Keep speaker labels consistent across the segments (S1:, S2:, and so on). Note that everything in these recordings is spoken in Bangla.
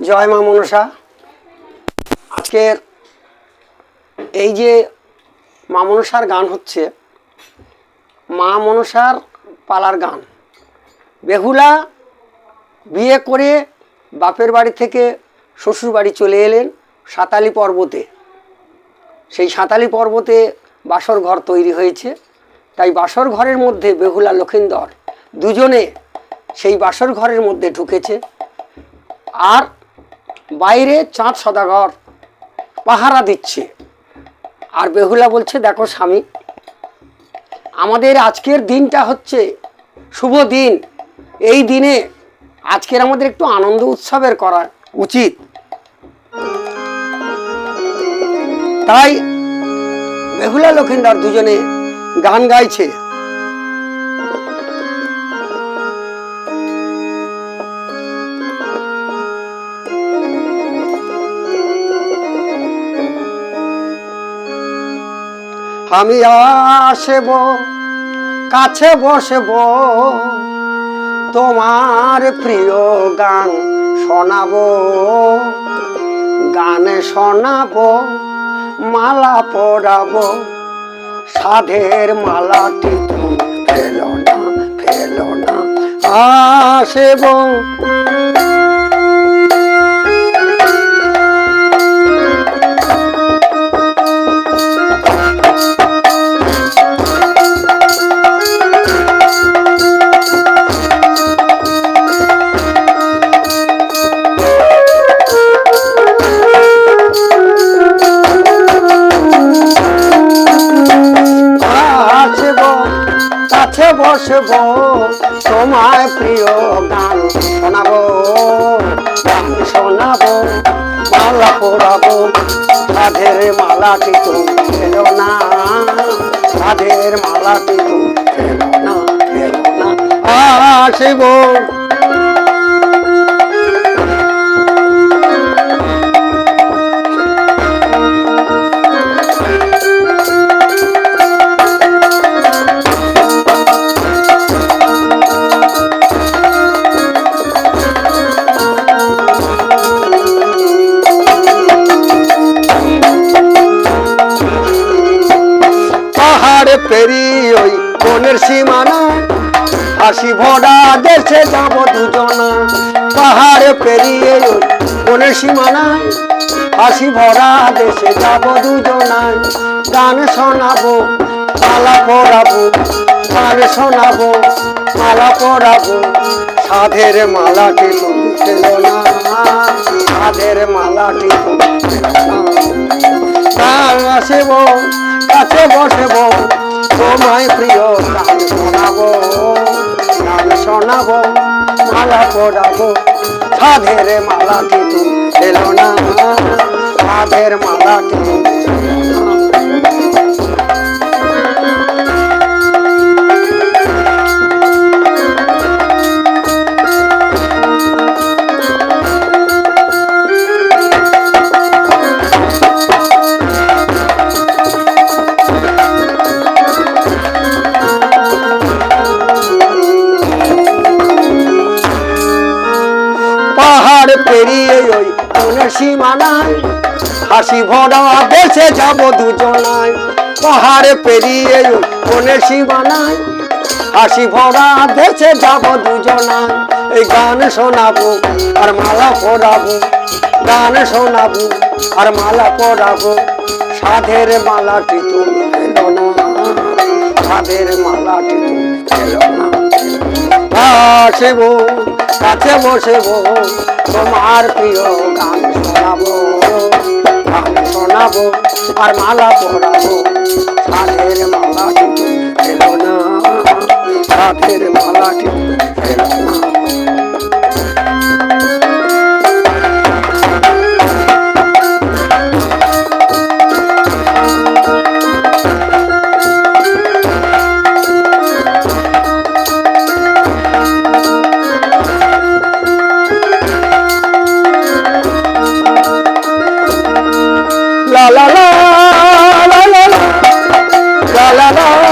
S1: জয় মা মনসা। আজকের এই যে মা মনসার গান হচ্ছে, মা মনসার পালার গান। বেহুলা বিয়ে করে বাপের বাড়ি থেকে শ্বশুর বাড়ি চলে এলেন সাতালি পর্বতে। সেই সাতালি পর্বতে বাসর ঘর তৈরি হয়েছে। তাই বাসর ঘরের মধ্যে বেহুলা, লক্ষিন্দর দুজনে সেই বাসর ঘরের মধ্যে ঢুকেছে। আর বাইরে চাঁদ সদাগর পাহারা দিচ্ছে। আর বেহুলা বলছে, দেখো স্বামী, আমাদের আজকের দিনটা হচ্ছে শুভ দিন। এই দিনে আজকের আমাদের একটু আনন্দ উৎসবের করা উচিত। তাই বেহুলা লক্ষিন্দর দুজনে গান গাইছে। আমি আসব, কাছে বসব। তোমার প্রিয় গান শোনাবো, গানে শোনাবো, মালা পরাবো। সাধের মালাটি তুমি ফেলো না ফেলো না। আসব। কাছে বসব তোমায় প্রিয় গান শোনাবো গান শোনাবো, মালা পড়াবো রাধের মালাটি তো ফেলো না, রাধের মালাটি তো ফেলো না ফেলো না। আসব পাহাড় পেরিয়ে ওই বনের সীমানায় হাসি ভরা দেশে যাব দুজনা। পাহাড় পেরিয়ে ওই বনের সীমানায় হাসি ভরা দেশে যাব দুজনায় গান শোনাবো, মালা পরাবো, গান শোনাবো, মালা পরাবো। সাধের মালাটি না। সাধের মালাটি তুমি গান আসব, কাছে বসব। তোমায় প্রিয় গান শোনাবো গান মালা পরাবো। সাধের মালাটি তুমি এলো না, সাধের মালাটি তুমি পেরিয়ে ওই মনের সীমানায় হাসি ভরা দেশে যাব দুজনায় পাহাড় পেরিয়ে ওই মনের সীমানায় হাসি ভরা দেশে যাব দুজনায় এই গান শোনাবো আর মালা পরাবো। গান শোনাবো আর মালা পরাবো। সাধের মালাটি তুমি সাধের মালাটি তুমি পেল না। আসব কাছে বসব তোমার প্রিয় গান শোনাবো। গান শোনাবো আর মালা পরাবো। সাধের মালা এলো না সাধের মালাটি এলো la la la la la la la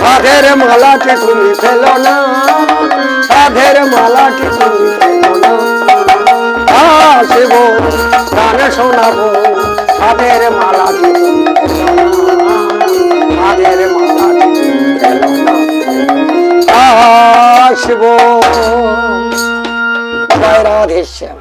S1: সাধের মালাটি তুমি ফেল না সাধের মালাটি তুমি ফেল না আসিব গানে শোনাবো সাধের মালাটি তুমি আসিব জয় রাধেশ্যাম